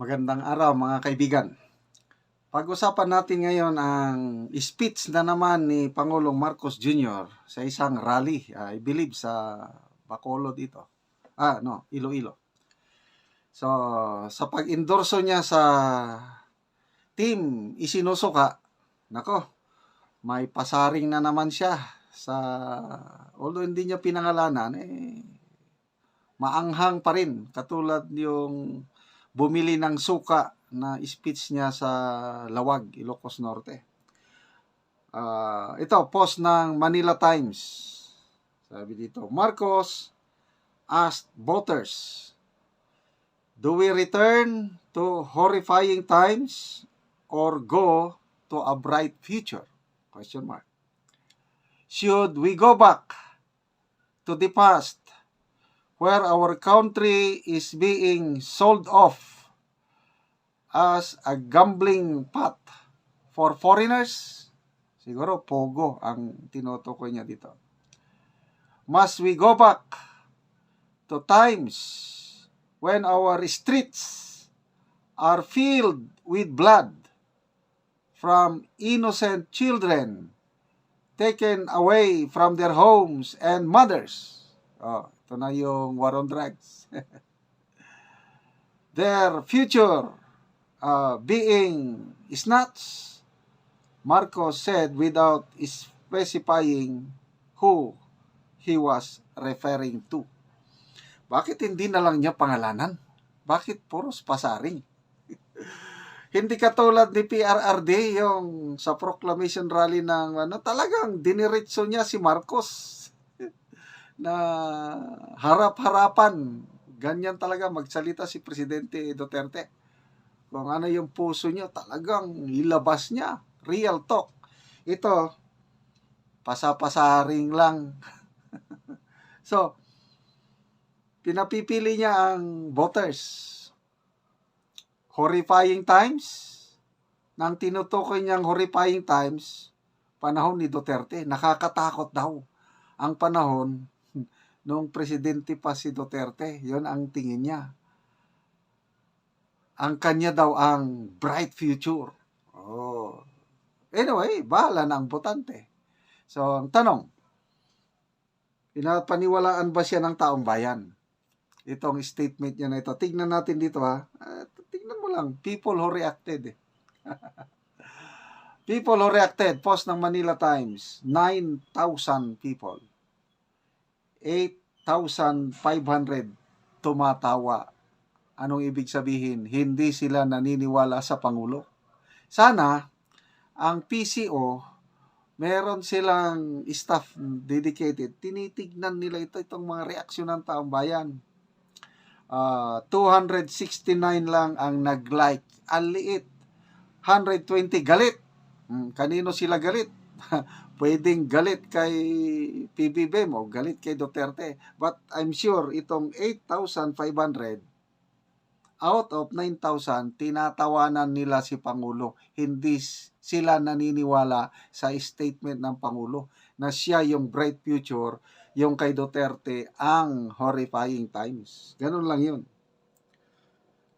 Magandang araw mga kaibigan. Pag-usapan natin ngayon ang speech na naman ni Pangulong Marcos Jr. sa isang rally, I believe sa Bacolod dito. Ah, no, Iloilo. So, sa pag-endorso niya sa team isinusuka, nako, may pasaring na naman siya sa although hindi niya pinangalanan eh maanghang pa rin katulad yung bumili ng suka na speech niya sa Lawag, Ilocos Norte. Ah, ito, post ng Manila Times. Sabi dito, Marcos asked voters, Do we return to horrifying times or go to a bright future? Question mark. Should we go back to the past where our country is being sold off as a gambling pot for foreigners? Siguro pogo ang tinutukoy niya dito. Must we go back to times when our streets are filled with blood from innocent children taken away from their homes and mothers. Oh, ito na yung war on drugs. their future uh, being snatched, Marcos said without specifying who he was referring to. Bakit hindi na lang niya pangalanan? Bakit puros pasaring? hindi katulad ni PRRD yung sa proclamation rally ng ano, talagang diniretso niya si Marcos na harap-harapan. Ganyan talaga magsalita si Presidente Duterte. Kung ano yung puso niya, talagang ilabas niya. Real talk. Ito, pasapasaring lang. so, pinapipili niya ang voters. Horrifying times, nang tinutukoy niyang horrifying times, panahon ni Duterte, nakakatakot daw ang panahon nung presidente pa si Duterte. Yon ang tingin niya. Ang kanya daw ang bright future. Oh. Anyway, bahala na ang botante. So, ang tanong, pinapaniwalaan ba siya ng taong bayan? Itong statement niya na ito. Tignan natin dito ha. Uh, tignan mo lang. People who reacted. people who reacted. Post ng Manila Times. 9,000 people. 8,500 tumatawa. Anong ibig sabihin? Hindi sila naniniwala sa Pangulo. Sana, ang PCO, meron silang staff dedicated. Tinitignan nila ito, itong mga reaksyon ng taong bayan. Uh, 269 lang ang nag-like. Ang liit. 120 galit. Hmm, kanino sila galit? pwedeng galit kay PBBM o galit kay Duterte. But I'm sure itong 8,500 out of 9,000, tinatawanan nila si Pangulo. Hindi sila naniniwala sa statement ng Pangulo na siya yung bright future, yung kay Duterte ang horrifying times. Ganun lang yun.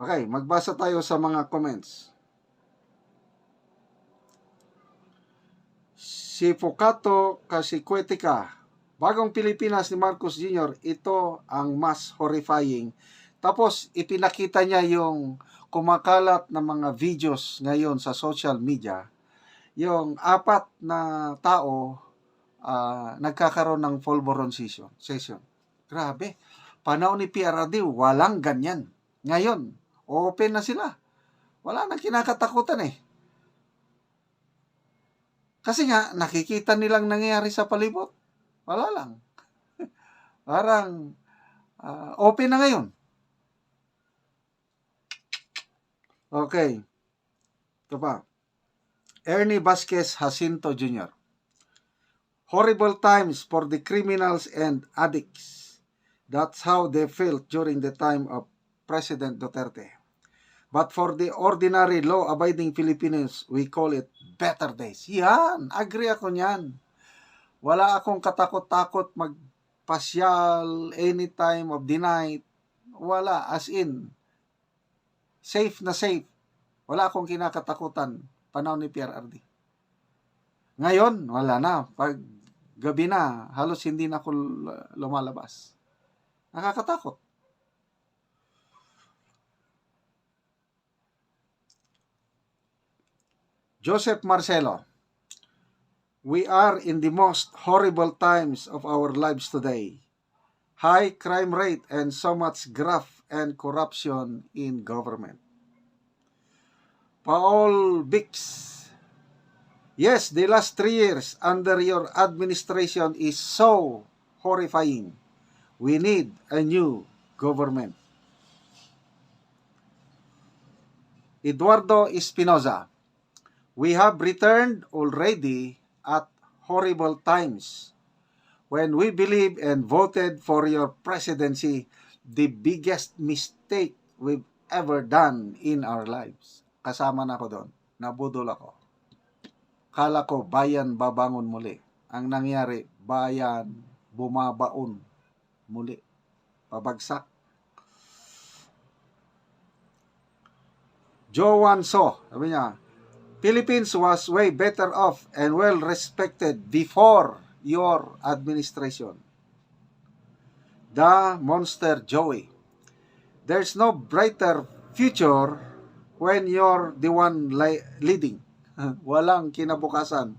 Okay, magbasa tayo sa mga comments. Si Focato Kasikweteka, bagong Pilipinas ni Marcos Jr., ito ang mas horrifying. Tapos ipinakita niya yung kumakalat na mga videos ngayon sa social media. Yung apat na tao uh, nagkakaroon ng Fulboron session. session. Grabe. Panahon ni PRD, walang ganyan. Ngayon, open na sila. Wala nang kinakatakutan eh. Kasi nga, nakikita nilang nangyayari sa palibot. Wala lang. Parang uh, open na ngayon. Okay. Ito pa. Ernie Vasquez Jacinto Jr. Horrible times for the criminals and addicts. That's how they felt during the time of President Duterte. But for the ordinary law-abiding Filipinos, we call it better days. Yan, agree ako niyan. Wala akong katakot-takot magpasyal anytime of the night. Wala, as in, Safe na safe. Wala akong kinakatakutan panahon ni PRRD. Ngayon, wala na. Pag gabi na, halos hindi na ako lumalabas. Nakakatakot. Joseph Marcelo, we are in the most horrible times of our lives today. High crime rate and so much graft and corruption in government. Paul Bix, yes, the last three years under your administration is so horrifying. We need a new government. Eduardo Espinoza, we have returned already at horrible times when we believe and voted for your presidency the biggest mistake we've ever done in our lives. Kasama na ako doon. Nabudol ako. Kala ko bayan babangon muli. Ang nangyari, bayan bumabaon muli. Pabagsak. Joan So, sabi niya, Philippines was way better off and well respected before your administration. The Monster Joey. There's no brighter future when you're the one leading. Walang kinabukasan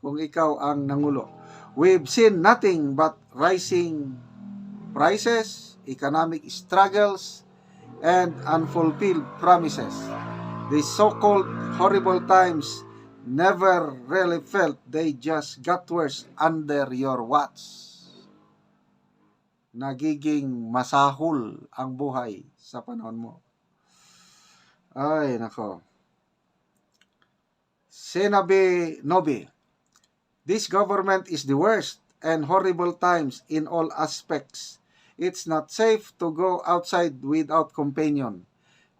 kung ikaw ang nangulo. We've seen nothing but rising prices, economic struggles, and unfulfilled promises. The so-called horrible times never really felt they just got worse under your watch. Nagiging masahol ang buhay sa panahon mo. Ay, nako. Senabe Nobe, this government is the worst and horrible times in all aspects. It's not safe to go outside without companion.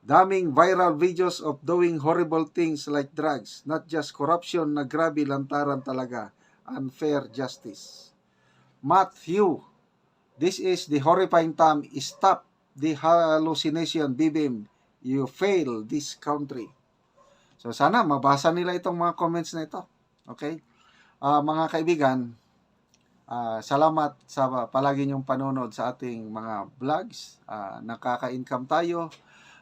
Daming viral videos of doing horrible things like drugs, not just corruption na grabe lantaran talaga. Unfair justice. Matthew, this is the horrifying time. Stop the hallucination, BBM. You fail this country. So sana mabasa nila itong mga comments na ito. Okay? Ah, mga kaibigan, ah, salamat sa palagi niyong panonood sa ating mga vlogs. Ah, nakaka-income tayo.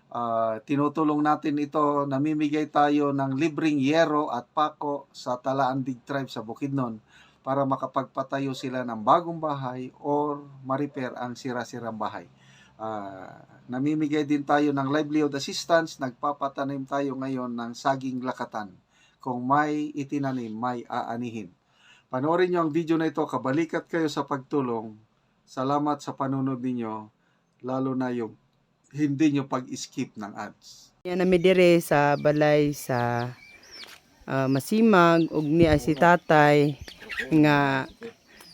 Ah, tinutulong natin ito, namimigay tayo ng libreng yero at pako sa Talaan Big Tribe sa Bukidnon para makapagpatayo sila ng bagong bahay or ma-repair ang sira-sirang bahay. Ah, namimigay din tayo ng livelihood assistance, nagpapatanim tayo ngayon ng saging lakatan. Kung may itinanim, may aanihin. Panoorin nyo ang video na ito, kabalikat kayo sa pagtulong. Salamat sa panunod ninyo, lalo na yung hindi nyo pag-skip ng ads. Yan nami dire sa balay sa ah, Masimag ug ni si tatay nga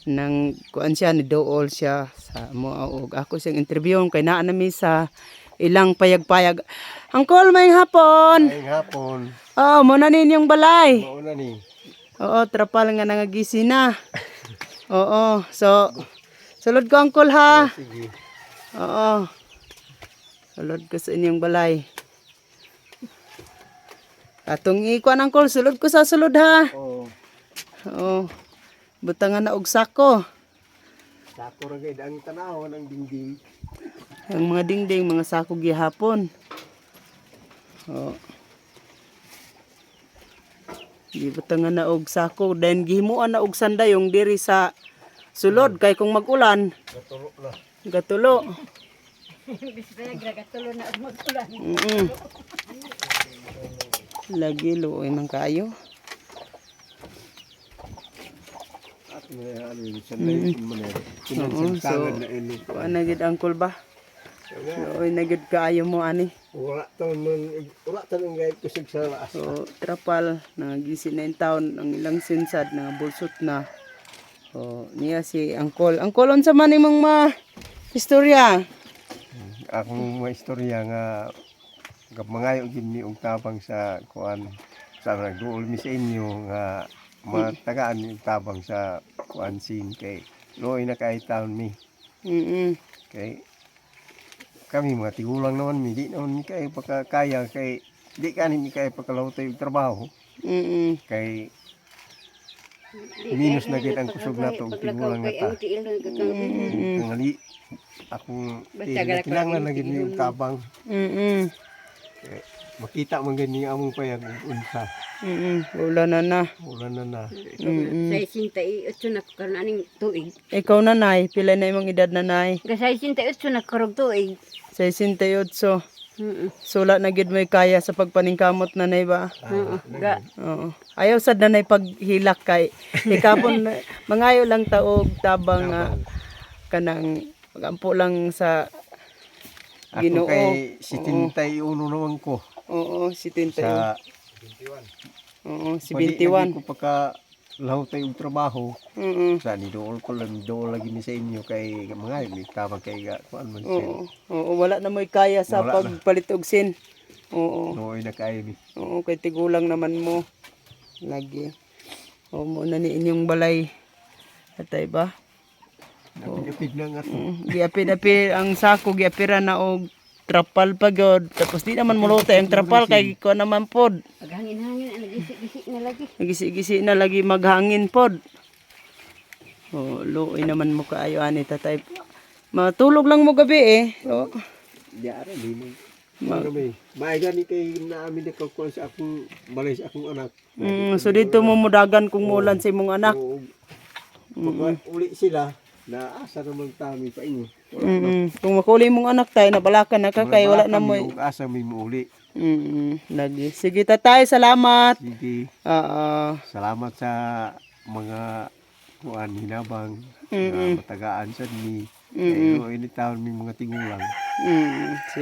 nang kuan siya ni dool siya sa mo og ako siyang interview kay naa nami sa ilang payag-payag. Angkol may hapon. Ay hapon, Oh, mo na ninyong balay. mauna ni. Oo, trapal nga nangagisi na. Oo, so sulod ko angkol ha. Sige. Oo. Sulod ko sa inyong balay. Atong ikuan ang kol, sulod ko sa sulod ha. Oh, Oo. Butangan na og sako. sako ra gid ang tanaw ng dingding. Ang mga dingding, mga sako gihapon. Oo. Di butangan na og sako. Then gihimuan na og sandayong diri sa sulod. Kay kung mag-ulan, Naturo na. gatulo. Mm Lagi luoy man kayo. Ano na. Oo, so- na. Kuan na gid angkol ba? Luoy na gid kaayo mo ani. Wala man, wala to nang gayet kusig sa laas. So trapal nangagisi na in town ang ilang sinsad nga bulsot na. So niya si angkol. Angkol unsa man imong ma istorya? Akong mga istorya nga gab mangayo gid mi og tabang sa kuan sa nagduol mi sa inyo nga matagaan og tabang sa kuan sin kay Loy na kay town mi Mm. kay kami mga tigulang naman mi di naman mi kay pagkakaya kay di kani mi kay pagkalaw tayo trabaho Mm. kay minus na gid ang kusog nato og tigulang na ta. Mm. Ngali akong lagi na gid og tabang Mm. Makita man gid ni among payag unsa. Mm. Wala na na. Wala na na. Sa isinta itso na karon aning tuig. Ikaw nanay, pila na imong edad nanay? Ga sa isinta itso na karog tuig. 68. Mm. Sula na gid may kaya sa pagpaningkamot nanay ba? Oo. Ga Oo. Ayaw sad nanay paghilak kay ikapon mangayo lang taog tabang nga kanang pagampo lang sa Ako Ginoo. kay 71 naman ko Oo, 71. sa Oo, Pwede 71. ko pagka laho tayo trabaho Oo. sa ni dool ko lang dool lagi mi sa inyo kay mga mi tabang kay ga kuan man siya. Oo. Oo, wala na mo'y kaya sa Wala na. pagpalit og sin. Oo. Nooy na kay mi. Oo, kay tigulang naman mo. Lagi. Oo, mo na ni inyong balay. Atay ba? Napigapig na nga to. Mm, Giapid-apid ang sako, giapira na og trapal pa gyud. Tapos di naman mulutay ang trapal kay ko naman pod. paghangin-hangin ana gisi-gisi na lagi. Nagisi-gisi na lagi maghangin pod. Oh, luoy naman mo kaayo ani tatay. Matulog lang mo gabi eh. Oh. Di ara di mo. May gani kay naamin na kuan sa akong balay sa akong anak. Mm, so dito mo mudagan kung mulan sa imong anak. Oo. Pagka uli sila na asa naman tami pa inyo. Mm, kung makuli mong anak tayo nabalakan na ka kay wala na mo. Ug asa mi muuli. Mm, lagi. Sige tatay, salamat. Sige. Oo. Salamat sa mga kuan hinabang Mm-mm. na matagaan sa ni. Kay mm ini taon mi mga tigulang. Mm.